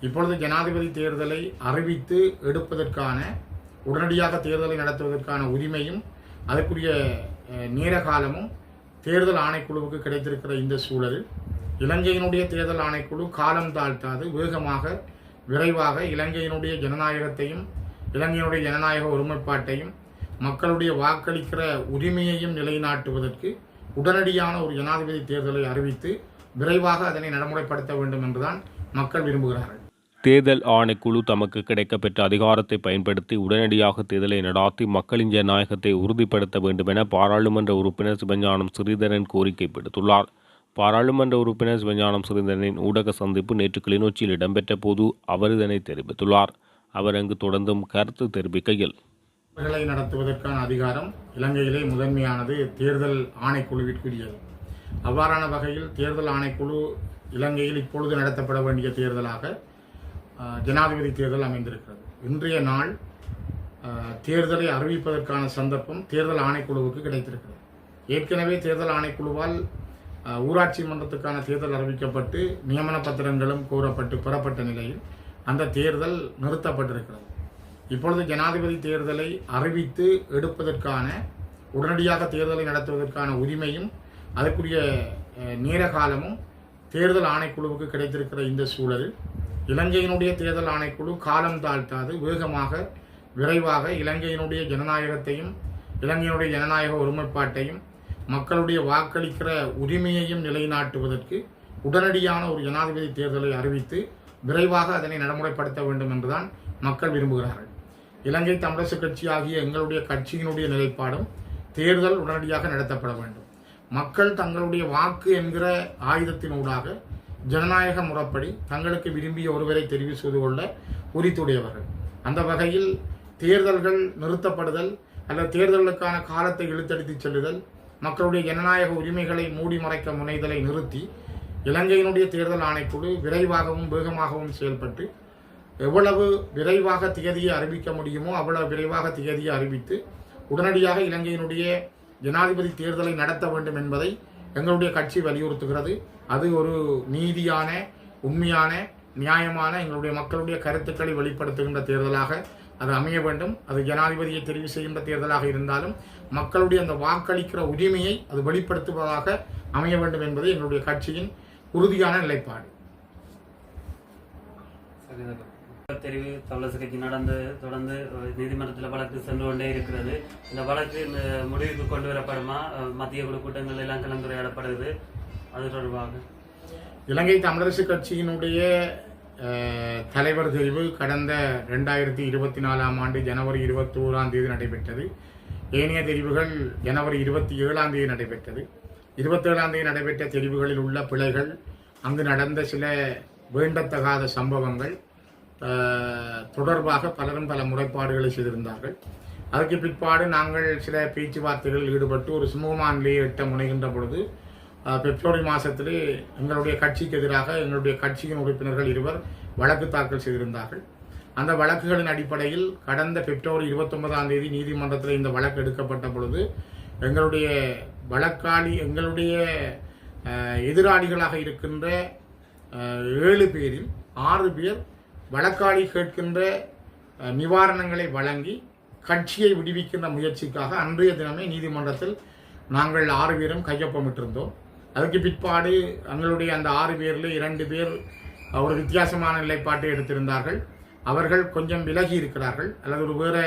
இப்பொழுது ஜனாதிபதி தேர்தலை அறிவித்து எடுப்பதற்கான உடனடியாக தேர்தலை நடத்துவதற்கான உரிமையும் அதற்குரிய அஹ், நேர காலமும் தேர்தல் ஆணைக்குழுவுக்கு கிடைத்திருக்கிற இந்த சூழலில் இலங்கையினுடைய தேர்தல் ஆணைக்குழு காலம் தாழ்த்தாது வேகமாக விரைவாக இலங்கையினுடைய ஜனநாயகத்தையும் இலங்கையினுடைய ஜனநாயக ஒருமைப்பாட்டையும் மக்களுடைய வாக்களிக்கிற உரிமையையும் நிலைநாட்டுவதற்கு உடனடியான ஒரு ஜனாதிபதி தேர்தலை அறிவித்து விரைவாக அதனை நடைமுறைப்படுத்த வேண்டும் என்றுதான் மக்கள் விரும்புகிறார்கள். தேர்தல் ஆணைக்குழு தமக்கு கிடைக்கப்பெற்ற அதிகாரத்தை பயன்படுத்தி உடனடியாக தேர்தலை நடாத்தி மக்களின் ஜனநாயகத்தை உறுதிப்படுத்த வேண்டும் என பாராளுமன்ற உறுப்பினர் சிவஞானம் ஸ்ரீதரன் கோரிக்கை விடுத்துள்ளார். பாராளுமன்ற உறுப்பினர் சிவஞானம் ஸ்ரீதரனின் ஊடக சந்திப்பு நேற்று கிளிநொச்சியில் இடம்பெற்ற போது அவர் இதனை தெரிவித்துள்ளார். அவர் அங்கு தொடர்ந்தும் கருத்து தெரிவிக்கையில் தேர்தலை நடத்துவதற்கான அதிகாரம் இலங்கையிலே முதன்மையானது தேர்தல் ஆணைக்குழுவிற்குரியது. அவ்வாறான வகையில் தேர்தல் ஆணைக்குழு இலங்கையில் இப்பொழுது நடத்தப்பட வேண்டிய தேர்தலாக ஜனாதிபதி தேர்தல் அமைந்திருக்கிறது. இன்றைய நாள் தேர்தலை அறிவிப்பதற்கான சந்தர்ப்பம் தேர்தல் ஆணைக்குழுவுக்கு கிடைத்திருக்கிறது. ஏற்கனவே தேர்தல் ஆணைக்குழுவால் ஊராட்சி மன்றத்துக்கான தேர்தல் அறிவிக்கப்பட்டு நியமன பத்திரங்களும் கோரப்பட்டு பெறப்பட்ட நிலையில் அந்த தேர்தல் நிறுத்தப்பட்டிருக்கிறது. இப்பொழுது ஜனாதிபதி தேர்தலை அறிவித்து எடுப்பதற்கான உடனடியாக தேர்தலை நடத்துவதற்கான உரிமையும் அதற்குரிய நேர காலமும் தேர்தல் ஆணைக்குழுவுக்கு கிடைத்திருக்கிற இந்த சூழலில் இலங்கையினுடைய தேர்தல் ஆணைக்குழு காலம் தாழ்த்தாது வேகமாக விரைவாக இலங்கையினுடைய ஜனநாயகத்தையும் இலங்கையினுடைய ஜனநாயக ஒருமைப்பாட்டையும் மக்களுடைய வாக்களிக்கிற உரிமையையும் நிலைநாட்டுவதற்கு உடனடியான ஒரு ஜனாதிபதி தேர்தலை அறிவித்து விரைவாக அதனை நடைமுறைப்படுத்த வேண்டும் என்றுதான் மக்கள் விரும்புகிறார்கள். இலங்கை தமிழரசு கட்சி ஆகிய எங்களுடைய கட்சியினுடைய நிலைப்பாடும் தேர்தல் உடனடியாக நடத்தப்பட வேண்டும். மக்கள் தங்களுடைய வாக்கு என்கிற ஆயுதத்தினூடாக ஜனநாயக முறைப்படி தங்களுக்கு விரும்பிய ஒருவரை தெரிவு செய்து கொள்ள உரித்துடையவர்கள். அந்த வகையில் தேர்தல்கள் நிறுத்தப்படுதல் அல்லது தேர்தலுக்கான காலத்தை இழுத்தடித்துச் செல்லுதல் மக்களுடைய ஜனநாயக உரிமைகளை மூடி மறைக்க முனைதலை நிறுத்தி இலங்கையினுடைய தேர்தல் ஆணைக்குழு விரைவாகவும் வேகமாகவும் செயல்பட்டு எவ்வளவு விரைவாக திகதியை அறிவிக்க முடியுமோ அவ்வளவு விரைவாக திகதியை அறிவித்து உடனடியாக இலங்கையினுடைய ஜனாதிபதி தேர்தலை நடத்த வேண்டும் என்பதை எங்களுடைய கட்சி வலியுறுத்துகிறது. அது ஒரு நீதியான உண்மையான நியாயமான எங்களுடைய மக்களுடைய கருத்துக்களை வெளிப்படுத்துகின்ற தேர்தலாக அது அமைய வேண்டும். அது ஜனாதிபதியை தெரிவு செய்கின்ற தேர்தலாக இருந்தாலும் மக்களுடைய அந்த வாக்களிக்கிற உரிமையை அது வெளிப்படுத்துவதாக அமைய வேண்டும் என்பது எங்களுடைய கட்சியின் உறுதியான நிலைப்பாடு. தெரிவு தமிழரசு கட்சி நடந்து தொடர்ந்து நீதிமன்றத்தில் வழக்கு சென்று கொண்டே இருக்கிறது. இந்த வழக்கு இந்த முடிவுக்கு கொண்டு வரப்படுமா? மத்திய குழு கூட்டங்கள் எல்லாம் கலந்துரையாடப்படுது அது தொடர்பாக. இலங்கை தமிழரசு கட்சியினுடைய தலைவர் தெரிவு கடந்த ரெண்டாயிரத்தி இருபத்தி நாலாம் ஆண்டு ஜனவரி இருபத்தி ஓராம் தேதி நடைபெற்றது. ஏனைய தெரிவுகள் ஜனவரி இருபத்தி ஏழாம் தேதி நடைபெற்றது. இருபத்தேழாம் தேதி நடைபெற்ற தெரிவுகளில் உள்ள பிழைகள் அங்கு நடந்த சில வேண்டத்தகாத சம்பவங்கள் தொடர்பாக பலரும் பல முறைப்பாடுகளை செய்திருந்தார்கள். அதற்கு பிற்பாடு நாங்கள் சில பேச்சுவார்த்தைகளில் ஈடுபட்டு ஒரு சுமூகமான நிலையை எட்ட முனைகின்ற பொழுது பிப்ரவரி மாதத்திலே எங்களுடைய கட்சிக்கு எதிராக எங்களுடைய கட்சியின் உறுப்பினர்கள் இருவர் வழக்கு தாக்கல் செய்திருந்தார்கள். அந்த வழக்குகளின் அடிப்படையில் கடந்த பிப்ரவரி இருபத்தொன்பதாம் தேதி நீதிமன்றத்தில் இந்த வழக்கு எடுக்கப்பட்ட பொழுது எங்களுடைய வழக்காளி எங்களுடைய எதிராளிகளாக இருக்கின்ற ஏழு பேரில் ஆறு பேர் வழக்காளி கேட்கின்ற நிவாரணங்களை வழங்கி கட்சியை விடுவிக்கின்ற முயற்சிக்காக அன்றைய தினமே நீதிமன்றத்தில் நாங்கள் ஆறு பேரும் கையொப்பமிட்டிருந்தோம். அதுக்கு பிற்பாடு எங்களுடைய அந்த ஆறு பேரில் இரண்டு பேர் ஒரு வித்தியாசமான நிலைப்பாட்டை எடுத்திருந்தார்கள். அவர்கள் கொஞ்சம் விலகி இருக்கிறார்கள். அல்லது ஒரு வேறு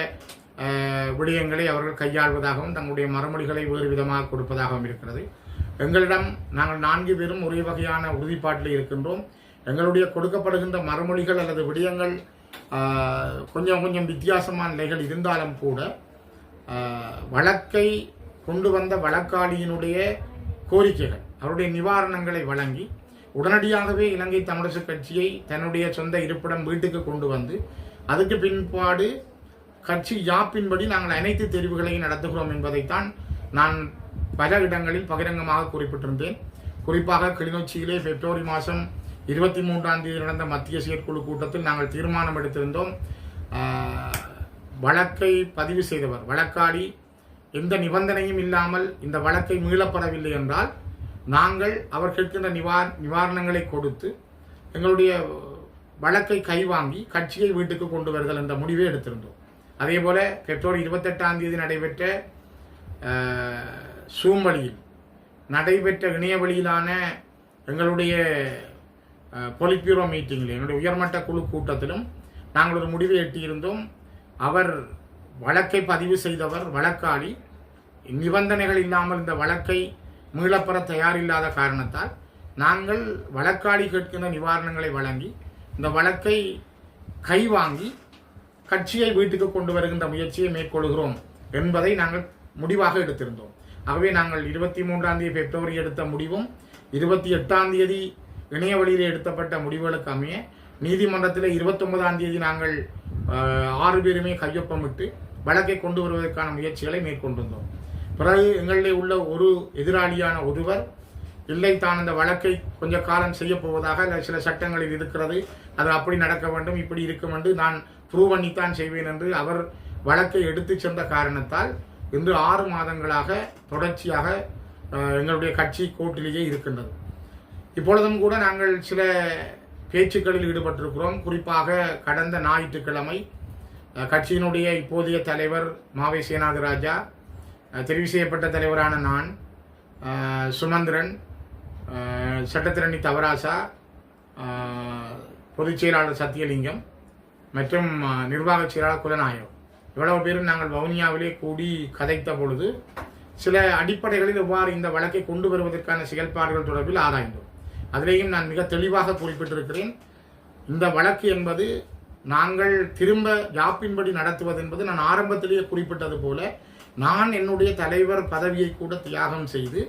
விடயங்களை அவர்கள் கையாள்வதாகவும் தங்களுடைய மறுமொழிகளை வேறு விதமாக கொடுப்பதாகவும் இருக்கிறது. எங்களிடம் நாங்கள் நான்கு பேரும் ஒரே வகையான உறுதிப்பாட்டில் இருக்கின்றோம். எங்களுடைய கொடுக்கப்படுகின்ற மறுமொழிகள் அல்லது விடயங்கள் கொஞ்சம் கொஞ்சம் வித்தியாசமான நிலைகள் இருந்தாலும் கூட வழக்கை கொண்டு வந்த வழக்காளியினுடைய கோரிக்கைகள் அவருடைய நிவாரணங்களை வழங்கி உடனடியாகவே இலங்கை தமிழரசு கட்சியை தன்னுடைய சொந்த இருப்பிடம் வீட்டுக்கு கொண்டு வந்து அதுக்கு பின்பாடு கட்சி யாப்பின்படி நாங்கள் அனைத்து தெரிவுகளையும் நடத்துகிறோம் என்பதைத்தான் நான் பல இடங்களில் பகிரங்கமாக குறிப்பிட்டிருந்தேன். குறிப்பாக கிளிநொச்சியிலே பிப்ரவரி மாதம் இருபத்தி மூன்றாம் தேதி நடந்த மத்திய செயற்குழு கூட்டத்தில் நாங்கள் தீர்மானம் எடுத்திருந்தோம். வழக்கை பதிவு செய்தவர் வழக்காடி எந்த நிபந்தனையும் இல்லாமல் இந்த வழக்கை மீளப்படவில்லை என்றால் நாங்கள் அவர் கேட்கின்ற நிவார் நிவாரணங்களை கொடுத்து எங்களுடைய வழக்கை கைவாங்கி கட்சியை வீட்டுக்கு கொண்டு வருதல் என்ற முடிவை எடுத்திருந்தோம். அதே போல பெற்றோர் இருபத்தெட்டாம் தேதி நடைபெற்ற சூம் வழியில் நடைபெற்ற இணைய வழியிலான எங்களுடைய பொலிட்பியூரோ மீட்டிங்கில் என்னுடைய உயர்மட்ட குழு கூட்டத்திலும் நாங்கள் ஒரு முடிவை எட்டியிருந்தோம். அவர் வழக்கை பதிவு செய்தவர் வழக்காளி. நிபந்தனைகள் இல்லாமல் இந்த வழக்கை மீளப்பெற தயாரில்லாத காரணத்தால் நாங்கள் வழக்காளி கேட்கின்ற நிவாரணங்களை வழங்கி இந்த வழக்கை கைவாங்கி கட்சியை வீட்டுக்கு கொண்டு வருகின்ற முயற்சியை மேற்கொள்கிறோம் என்பதை நாங்கள் முடிவாக எடுத்திருந்தோம். ஆகவே நாங்கள் இருபத்தி மூன்றாம் தேதி பிப்ரவரி எடுத்த முடிவும் இருபத்தி எட்டாம் தேதி இணைய வழியில் எடுத்தப்பட்ட முடிவுகளுக்கு அமைய நீதிமன்றத்தில் இருபத்தொன்பதாம் தேதி நாங்கள் ஆறு பேருமே கையொப்பமிட்டு வழக்கை கொண்டு வருவதற்கான முயற்சிகளை மேற்கொண்டிருந்தோம். பிறகு எங்களிடையே உள்ள ஒரு எதிராளியான ஒருவர் இல்லை தான் அந்த வழக்கை கொஞ்ச காலம் செய்ய போவதாக சில சட்டங்களில் இருக்கிறது அது அப்படி நடக்க வேண்டும் இப்படி இருக்கும் என்று நான் ப்ரூவ் பண்ணித்தான் செய்வேன் என்று அவர் வழக்கை எடுத்துச் சென்ற காரணத்தால் இன்று ஆறு மாதங்களாக தொடர்ச்சியாக எங்களுடைய கட்சி கோர்ட்டிலேயே இருக்கின்றது. இப்பொழுதும் கூட நாங்கள் சில பேச்சுக்களில் ஈடுபட்டிருக்கிறோம். குறிப்பாக கடந்த ஞாயிற்றுக்கிழமை கட்சியினுடைய இப்போதைய தலைவர் மாவை சேனாதிராஜா தெரிவு செய்யப்பட்ட தலைவரான நான் சுமந்திரன் சட்டத்திரணி தவராசா பொதுச் செயலாளர் சத்தியலிங்கம் மற்றும் நிர்வாக நிர்வாகச் செயலாளர் குலநாயகம் இவ்வளவு பேரும் நாங்கள் வவுனியாவிலே கூடி கதைத்த பொழுது சில அடிப்படைகளில் எவ்வாறு இந்த வழக்கை கொண்டு வருவதற்கான செயல்பாடுகள் தொடர்பில் ஆராய்ந்தோம். அதிலேயும் நான் மிக தெளிவாக குறிப்பிட்டிருக்கிறேன். இந்த வழக்கு என்பது நாங்கள் திரும்ப ஜாப்பின்படி நடத்துவது என்பது நான் ஆரம்பத்திலேயே குறிப்பிட்டது போல நான் என்னுடைய தலைவர் பதவியை கூட தியாகம் செய்து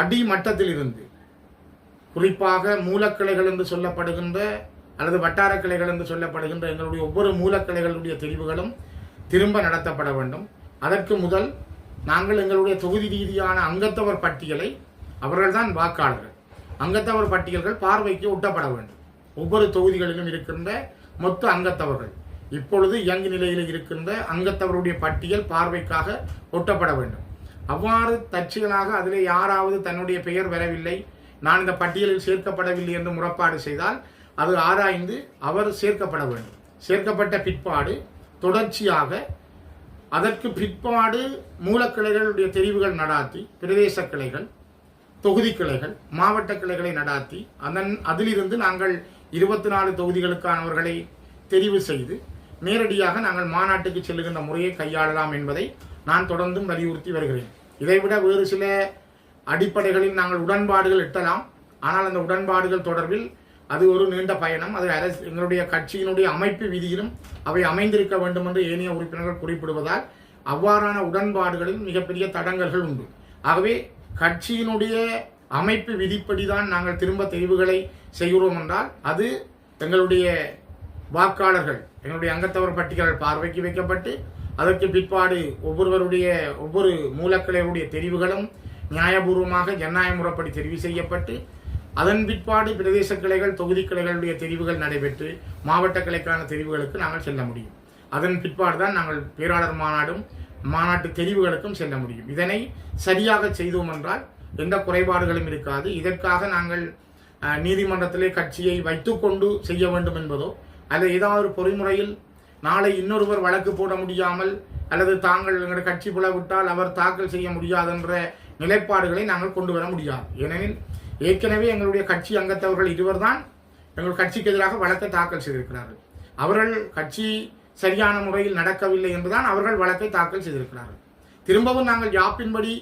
அடிமட்டத்திலிருந்து குறிப்பாக மூலக்கிளைகள் என்று சொல்லப்படுகின்ற அல்லது வட்டார கிளைகள் என்று சொல்லப்படுகின்ற எங்களுடைய ஒவ்வொரு மூலக்கிளைகளுடைய தெரிவுகளும் திரும்ப நடத்தப்பட வேண்டும். அதற்கு முதல் நாங்கள் எங்களுடைய தொகுதி ரீதியான அங்கத்தவர் பட்டியலை அவர்கள்தான் வாக்காளர்கள். அங்கத்தவர் பட்டியல்கள் பார்வைக்கு ஒட்டப்பட வேண்டும். ஒவ்வொரு தொகுதிகளிலும் இருக்கின்ற மொத்த அங்கத்தவர்கள். இப்பொழுது இயங்கு நிலையில் இருக்கின்ற அங்கத்தவருடைய பட்டியல் பார்வைக்காக ஒட்டப்பட வேண்டும். அவ்வாறு தற்செயலாக அதிலே யாராவது தன்னுடைய பெயர் வரவில்லை நான் இந்த பட்டியலில் சேர்க்கப்படவில்லை என்று முறைப்பாடு செய்தால் அது ஆராய்ந்து அவர் சேர்க்கப்பட வேண்டும். சேர்க்கப்பட்ட பிற்பாடு தொடர்ச்சியாக அதற்கு பிற்பாடு மூலக்கிளைகளுடைய தெரிவுகள் நடாத்தி பிரதேச கிளைகள் தொகுதி கிளைகள் மாவட்ட கிளைகளை நடாத்தி அதன் அதிலிருந்து நாங்கள் இருபத்தி நாலு தொகுதிகளுக்கானவர்களை தெரிவு செய்து நேரடியாக நாங்கள் மாநாட்டுக்கு செல்லுகின்ற முறையை கையாளலாம் என்பதை நான் தொடர்ந்தும் வலியுறுத்தி வருகிறேன். இதைவிட வேறு சில அடிப்படைகளில் நாங்கள் உடன்பாடுகள் எட்டலாம். ஆனால் அந்த உடன்பாடுகள் தொடர்பில் அது ஒரு நீண்ட பயணம். அது அரசு எங்களுடைய கட்சியினுடைய அமைப்பு விதியிலும் அவை அமைந்திருக்க வேண்டும் என்று ஏனைய உறுப்பினர்கள் குறிப்பிடுவதால் அவ்வாறான உடன்பாடுகளில் மிகப்பெரிய தடங்கல்கள் உண்டு. ஆகவே கட்சியினுடைய அமைப்பு விதிப்படிதான் நாங்கள் திரும்ப தெரிவுகளை செய்கிறோம் என்றால் அது எங்களுடைய வாக்காளர்கள் எங்களுடைய அங்கத்தவர் பட்டியல்கள் பார்வைக்கு வைக்கப்பட்டு அதற்கு பிற்பாடு ஒவ்வொருவருடைய ஒவ்வொரு மூலக்கிளையுடைய தெரிவுகளும் நியாயபூர்வமாக ஜனநாயக முறைப்படி தெரிவு செய்யப்பட்டு அதன் பிற்பாடு பிரதேச கிளைகள் தொகுதி கிளைகளுடைய தெரிவுகள் நடைபெற்று மாவட்ட கிளைக்கான தெரிவுகளுக்கு நாங்கள் செல்ல முடியும். அதன் பிற்பாடு தான் நாங்கள் பேராளர் மாநாடும் மாநாட்டு தெரிவுகளுக்கும் செல்ல முடியும். இதனை சரியாக செய்தோம் என்றால் எந்த குறைபாடுகளும் இருக்காது. இதற்காக நாங்கள் நீதிமன்றத்திலே கட்சியை வைத்துக்கொண்டு செய்ய வேண்டும் என்பதோ அல்லது ஏதாவது பொறிமுறையில் நாளை இன்னொருவர் வழக்கு போட முடியாமல் அல்லது தாங்கள் எங்களுடைய கட்சி புலவிட்டால் அவர் தாக்கல் செய்ய முடியாதென்ற நிலைப்பாடுகளை நாங்கள் கொண்டு வர முடியாது. ஏனெனில் ஏற்கனவே எங்களுடைய கட்சி அங்கத்தவர்கள் இருவர்தான் எங்கள் கட்சிக்கு எதிராக வழக்கை தாக்கல் செய்திருக்கிறார்கள். அவர்கள் கட்சி சரியான முறையில் நடக்கவில்லை என்றுதான் அவர்கள் வழக்கை தாக்கல் செய்திருக்கிறார்கள். திரும்பவும் நாங்கள் யாப்பின்படி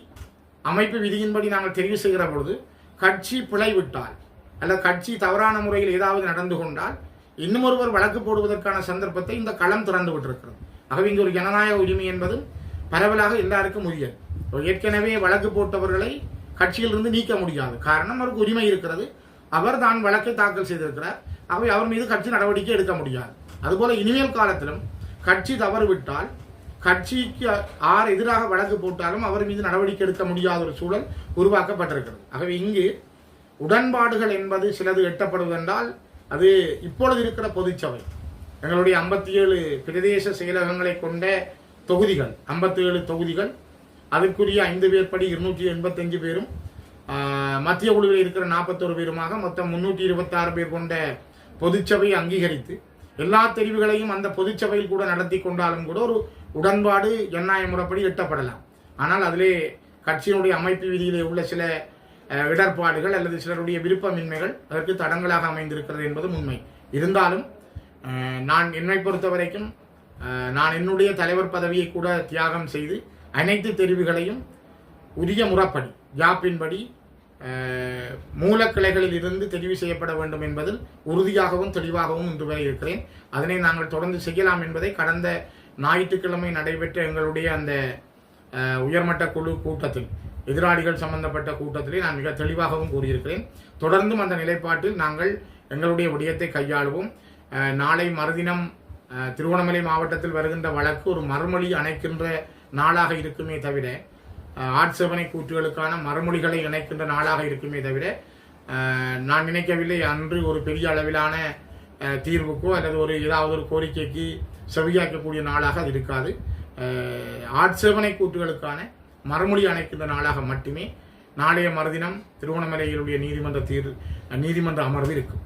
அமைப்பு விதியின்படி நாங்கள் தெரிவு செய்கிற பொழுது கட்சி பிழை விட்டால் அல்லது கட்சி தவறான முறையில் ஏதாவது நடந்து கொண்டால் இன்னும் ஒருவர் வழக்கு போடுவதற்கான சந்தர்ப்பத்தை இந்த களம் திறந்து விட்டிருக்கிறது. ஆகவே இங்கே ஒரு ஜனநாயக உரிமை என்பது பரவலாக எல்லாருக்கும் உரியது ஏற்கனவே வழக்கு போட்டவர்களை கட்சியிலிருந்து நீக்க முடியாது. காரணம் அவருக்கு உரிமை இருக்கிறது. அவர் தான் வழக்கை தாக்கல் செய்திருக்கிறார். ஆகவே அவர் மீது கட்சி நடவடிக்கை எடுக்க முடியாது. அதுபோல இனிமேல் காலத்திலும் கட்சி தவறுவிட்டால் கட்சிக்கு ஆர் எதிராக வழக்கு போட்டாலும் அவர் மீது நடவடிக்கை எடுக்க முடியாத ஒரு சூழல் உருவாக்கப்பட்டிருக்கிறது. ஆகவே இங்கு உடன்பாடுகள் என்பது சிலது எட்டப்படுவதென்றால் அது இப்பொழுது இருக்கிற பொதுச்சபை எங்களுடைய ஐம்பத்தி ஏழு பிரதேச செயலகங்களை கொண்ட தொகுதிகள் ஐம்பத்தி ஏழு தொகுதிகள் அதற்குரிய ஐந்து பேர் படி இருநூற்றி எண்பத்தஞ்சு பேரும் மத்திய குழுவில் இருக்கிற நாற்பத்தோரு பேருமாக மொத்தம் முன்னூற்றி இருபத்தாறு பேர் கொண்ட பொதுச்சபை அங்கீகரித்து எல்லா தெரிவுகளையும் அந்த பொதுச்சபையில் கூட நடத்தி கொண்டாலும் கூட ஒரு உடன்பாடு ஜனநாயக முறைப்படி எட்டப்படலாம். ஆனால் அதிலே கட்சியினுடைய அமைப்பு விதியிலே உள்ள சில இடர்பாடுகள் அல்லது சிலருடைய விருப்பமின்மைகள் அதற்கு தடங்களாக அமைந்திருக்கிறது என்பது உண்மை. இருந்தாலும் நான் என்னை பொறுத்த வரைக்கும் நான் என்னுடைய தலைவர் பதவியை கூட தியாகம் செய்து அனைத்து தெரிவுகளையும் உரிய முறைப்படி ஜாப்பின்படி மூலக்கிளைகளில் இருந்து தெரிவு செய்யப்பட வேண்டும் என்பதில் உறுதியாகவும் தெளிவாகவும் இன்று வரை இருக்கிறேன். அதனை நாங்கள் தொடர்ந்து செய்யலாம் என்பதை கடந்த ஞாயிற்றுக்கிழமை நடைபெற்ற எங்களுடைய அந்த உயர்மட்ட குழு கூட்டத்தில் எதிராளிகள் சம்பந்தப்பட்ட கூட்டத்திலே நான் மிக தெளிவாகவும் கூறியிருக்கிறேன். தொடர்ந்தும் அந்த நிலைப்பாட்டில் நாங்கள் எங்களுடைய விடயத்தை கையாளுவோம். நாளை மறுதினம் திருவண்ணாமலை மாவட்டத்தில் வருகின்ற வழக்கு ஒரு மறுமொழி அணைக்கின்ற நாளாக இருக்குமே தவிர ஆட்சேபனை கூற்றுகளுக்கான மறுமொழிகளை இணைக்கின்ற நாளாக இருக்குமே தவிர நான் நினைக்கவில்லை அன்று ஒரு பெரிய அளவிலான தீர்வுக்கோ அல்லது ஒரு ஏதாவது ஒரு கோரிக்கைக்கு செவியாக்கக்கூடிய நாளாக அது இருக்காது. ஆட்சேபனை கூற்றுகளுக்கான மறுமொழி அணைக்கின்ற நாளாக மட்டுமே நாளைய மறுதினம் திருவண்ணாமலையினுடைய நீதிமன்ற தீர் நீதிமன்ற அமர்வு இருக்கும்.